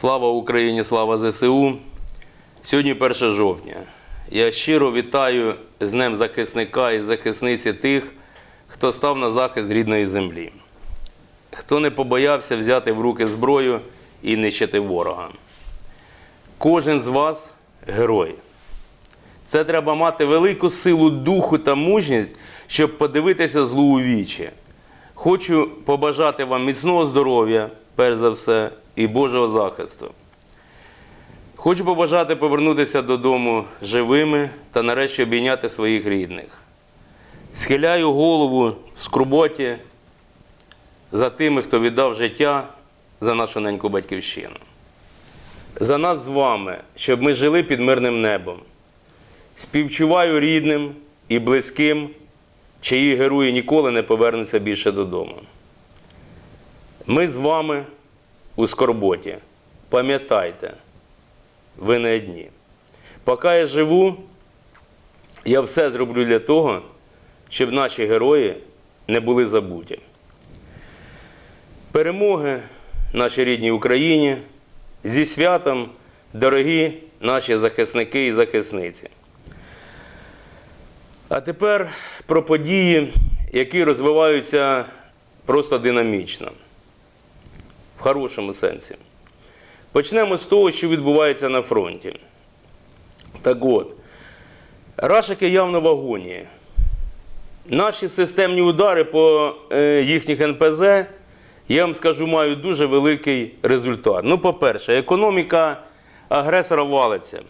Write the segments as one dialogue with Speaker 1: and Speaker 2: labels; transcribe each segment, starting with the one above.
Speaker 1: Слава Україні, слава ЗСУ. Сьогодні 1 жовтня. Я щиро вітаю з Днем захисника і захисниці тих, хто став на захист рідної землі, хто не побоявся взяти в руки зброю і нищити ворога. Кожен з вас герой. Це треба мати велику силу духу та мужність, щоб подивитися злу у вічі. Хочу побажати вам міцного здоров'я, перш за все, і Божого захисту. Хочу побажати повернутися додому живими та нарешті обійняти своїх рідних. Схиляю голову в скорботі за тими, хто віддав життя за нашу неньку батьківщину. За нас з вами, щоб ми жили під мирним небом. Співчуваю рідним і близьким, чиї герої ніколи не повернуться більше додому. Ми з вами у скорботі. Пам'ятайте, ви не одні. Поки я живу, я все зроблю для того, щоб наші герої не були забуті. Перемоги нашій рідній Україні зі святом, дорогі наші захисники і захисниці. А тепер про події, які розвиваються просто динамічно, хорошому сенсі. Почнемо з того, що відбувається на фронті. Так от, рашики явно в агонії. Наші системні удари по е, їхніх НПЗ, я вам скажу, мають дуже великий результат. Ну, по-перше, економіка агресора валиться.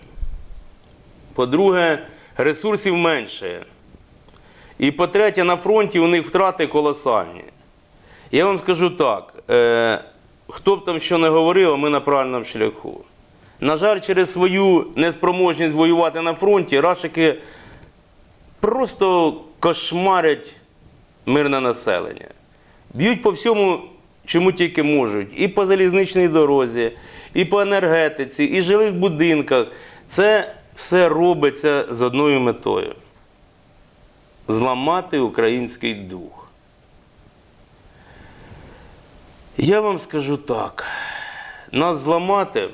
Speaker 1: По-друге, ресурсів менше. І по-третє, на фронті у них втрати колосальні. Я вам скажу так: е, хто б там що не говорив, а ми на правильному шляху. На жаль, через свою неспроможність воювати на фронті, рашики просто кошмарять мирне населення. Б'ють по всьому, чому тільки можуть. І по залізничній дорозі, і по енергетиці, і жилих будинках. Це все робиться з одною метою зламати український дух. Я вам скажу так: нас зламати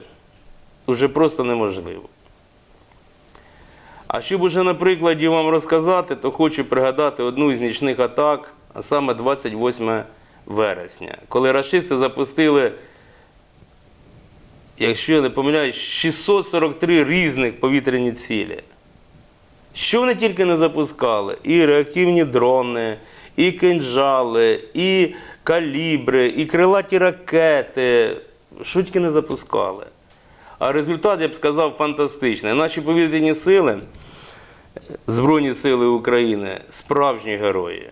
Speaker 1: вже просто неможливо. А щоб уже на прикладі вам розказати, то хочу пригадати одну із нічних атак, а саме 28 вересня, коли рашисти запустили, якщо я не помиляюсь, 643 різних повітряні цілі. Що вони тільки не запускали? І реактивні дрони, і кинджали, і калібри, і крилаті ракети. Тільки не запускали. А результат, я б сказав, фантастичний. Наші повітряні сили, Збройні сили України, справжні герої.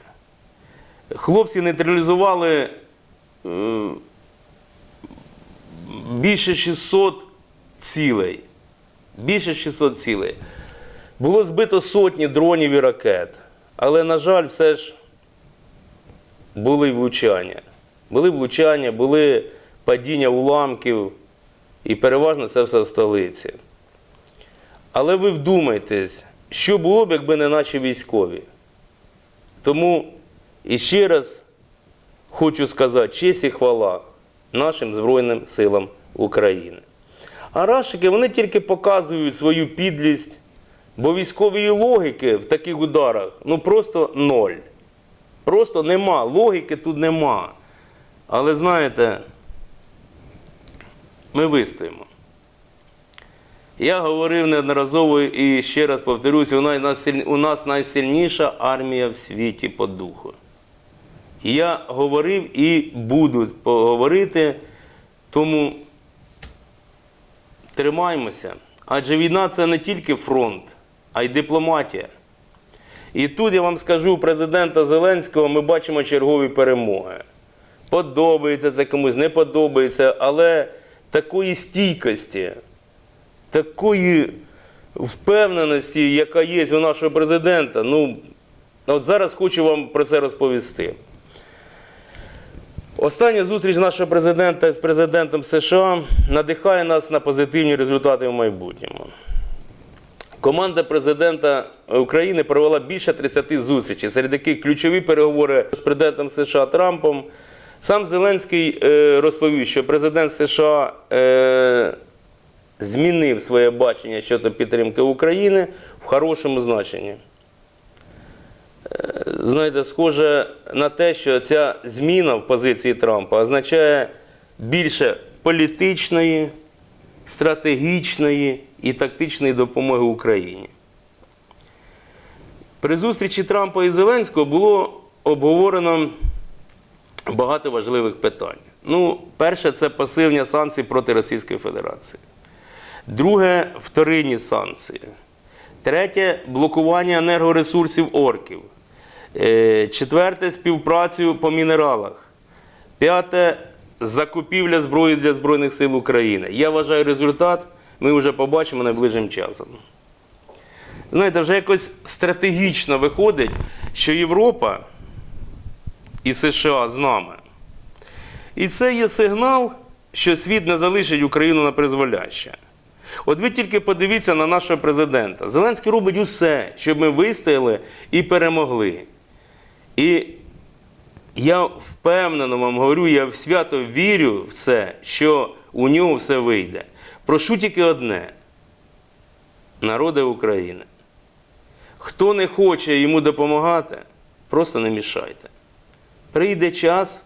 Speaker 1: Хлопці нейтралізували е, більше 600 цілей. Більше 600 цілей. Було збито сотні дронів і ракет. Але, на жаль, все ж були влучання. Були влучання, були падіння уламків, і переважно це все в столиці. Але ви вдумайтесь, що було б, якби не наші військові. Тому іще раз хочу сказати честь і хвала нашим Збройним силам України. А рашики вони тільки показують свою підлість. Бо військової логіки в таких ударах ну просто ноль. Просто нема. Логіки тут нема. Але знаєте, ми вистоїмо. Я говорив неодноразово і ще раз повторюсь, у нас, найсильніша армія в світі по духу. Я говорив і буду говорити, тому тримаймося. Адже війна це не тільки фронт а й дипломатія. І тут я вам скажу у президента Зеленського ми бачимо чергові перемоги. Подобається це комусь, не подобається, але такої стійкості, такої впевненості, яка є у нашого президента, ну, от зараз хочу вам про це розповісти. Остання зустріч нашого президента з президентом США надихає нас на позитивні результати в майбутньому. Команда президента України провела більше 30 зустрічей, серед яких ключові переговори з президентом США Трампом Сам Зеленський е, розповів, що президент США е, змінив своє бачення щодо підтримки України в хорошому значенні. Е, Знаєте, схоже на те, що ця зміна в позиції Трампа означає більше політичної, стратегічної і тактичної допомоги Україні. При зустрічі Трампа і Зеленського було обговорено багато важливих питань. Ну, перше, це посилення санкцій проти Російської Федерації. Друге вторинні санкції. Третє блокування енергоресурсів орків. Е, Четверте співпрацю по мінералах. П'яте закупівля зброї для Збройних сил України. Я вважаю, результат ми вже побачимо найближчим часом. Знаєте, вже якось стратегічно виходить, що Європа і США з нами. І це є сигнал, що світ не залишить Україну на призволяще. От ви тільки подивіться на нашого президента. Зеленський робить усе, щоб ми вистояли і перемогли. І я впевнено вам говорю, я в свято вірю в це, що у нього все вийде. Прошу тільки одне: народи України. Хто не хоче йому допомагати, просто не мішайте. Прийде час,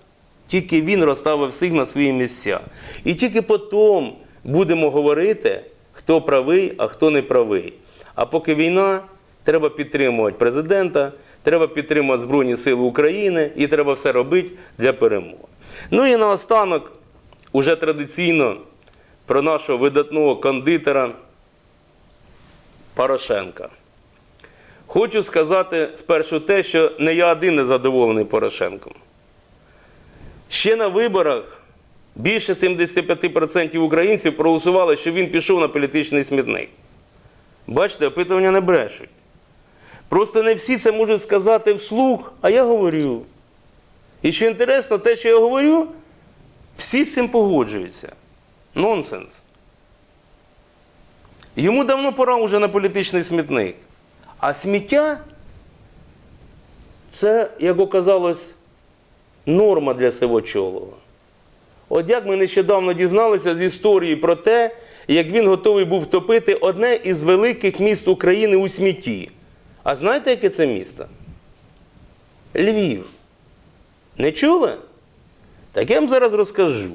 Speaker 1: тільки він розставив всіх на свої місця. І тільки потім будемо говорити, хто правий, а хто не правий. А поки війна, треба підтримувати президента, треба підтримувати Збройні Сили України і треба все робити для перемоги. Ну і наостанок, уже традиційно про нашого видатного кондитера Порошенка. Хочу сказати спершу те, що не я один не задоволений Порошенком. Ще на виборах більше 75% українців проголосували, що він пішов на політичний смітник. Бачите, опитування не брешуть. Просто не всі це можуть сказати вслух, а я говорю. І що інтересно, те, що я говорю, всі з цим погоджуються. Нонсенс. Йому давно пора вже на політичний смітник. А сміття це, як оказалось, норма для Сивочолова. От як ми нещодавно дізналися з історії про те, як він готовий був втопити одне із великих міст України у смітті. А знаєте, яке це місто? Львів. Не чули? Так я вам зараз розкажу.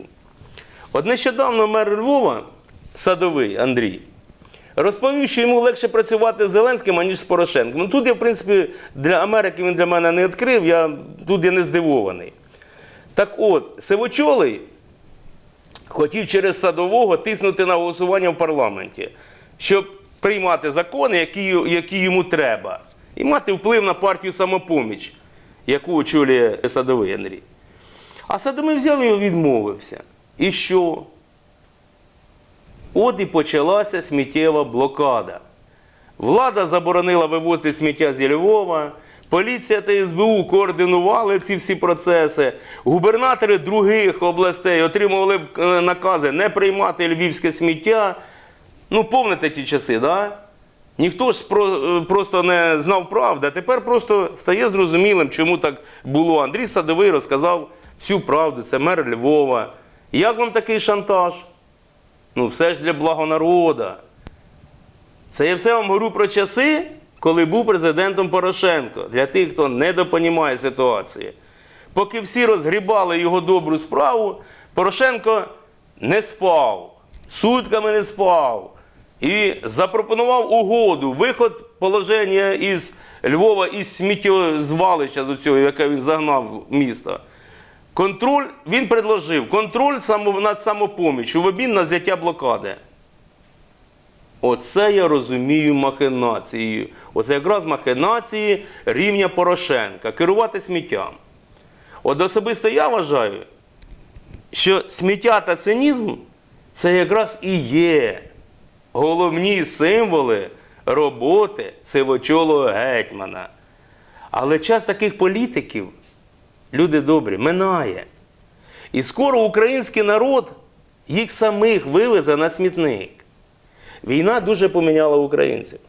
Speaker 1: От нещодавно мер Львова, садовий Андрій, розповів, що йому легше працювати з Зеленським, аніж з Порошенком. Ну, тут я, в принципі, для Америки він для мене не відкрив, я, тут я не здивований. Так от, Сивочолий хотів через садового тиснути на голосування в парламенті, щоб приймати закони, які, які йому треба, і мати вплив на партію самопоміч, яку очолює садовий Андрій. А садовий взяв і відмовився. І що? От і почалася сміттєва блокада. Влада заборонила вивозити сміття зі Львова, поліція та СБУ координували ці всі процеси. Губернатори других областей отримували е, накази не приймати львівське сміття. Ну, помните ті часи, да? Ніхто ж про- е, просто не знав правди, а тепер просто стає зрозумілим, чому так було. Андрій Садовий розказав всю правду, це мер Львова. Як вам такий шантаж? Ну, все ж для благо народа. Це я все вам говорю про часи, коли був президентом Порошенко, для тих, хто недопонімає ситуації. Поки всі розгрібали його добру справу, Порошенко не спав, сутками не спав і запропонував угоду, виход положення із Львова із сміттєзвалища до цього, яке він загнав в місто. Контроль, він предложив контроль над самопоміччю в обмін на зняття блокади. Оце я розумію махинацією. Оце якраз махинації рівня Порошенка. Керувати сміттям. От особисто я вважаю, що сміття та цинізм це якраз і є головні символи роботи сивочолого гетьмана. Але час таких політиків, люди добрі, минає. І скоро український народ їх самих вивезе на смітник. Війна дуже поміняла українців.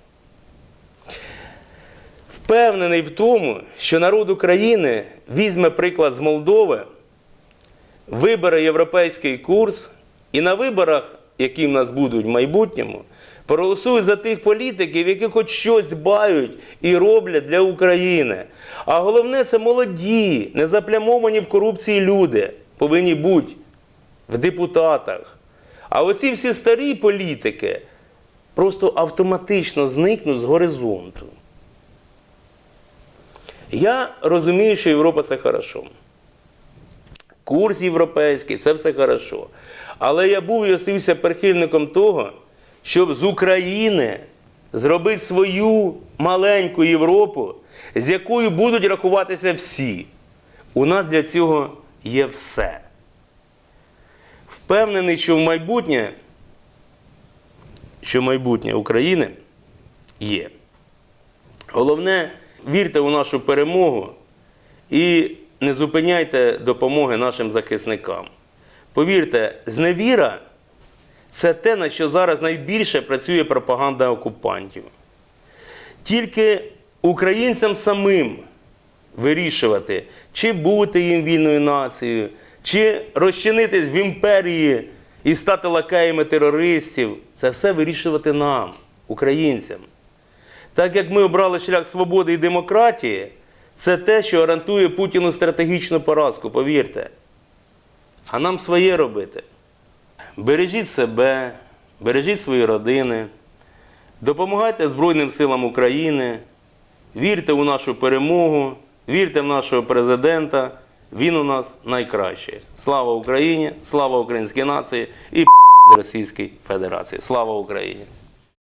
Speaker 1: Впевнений в тому, що народ України візьме приклад з Молдови, вибере європейський курс і на виборах, які в нас будуть в майбутньому, проголосують за тих політиків, які хоч щось дбають і роблять для України. А головне, це молоді, не заплямовані в корупції люди повинні бути в депутатах. А оці всі старі політики просто автоматично зникнуть з горизонту. Я розумію, що Європа це хорошо. Курс європейський це все хорошо. Але я був і остався прихильником того, щоб з України зробити свою маленьку Європу, з якою будуть рахуватися всі. У нас для цього є все. Впевнений, що в майбутнє, що майбутнє України є. Головне, вірте у нашу перемогу і не зупиняйте допомоги нашим захисникам. Повірте, зневіра це те, на що зараз найбільше працює пропаганда окупантів. Тільки українцям самим вирішувати, чи бути їм вільною нацією, чи розчинитись в імперії і стати лакеями терористів. Це все вирішувати нам, українцям. Так як ми обрали шлях свободи і демократії, це те, що гарантує Путіну стратегічну поразку, повірте. А нам своє робити. Бережіть себе, бережіть свої родини, допомагайте Збройним силам України, вірте у нашу перемогу, вірте в нашого президента. Він у нас найкращий. Слава Україні, слава українській нації і Російській Федерації. Слава Україні!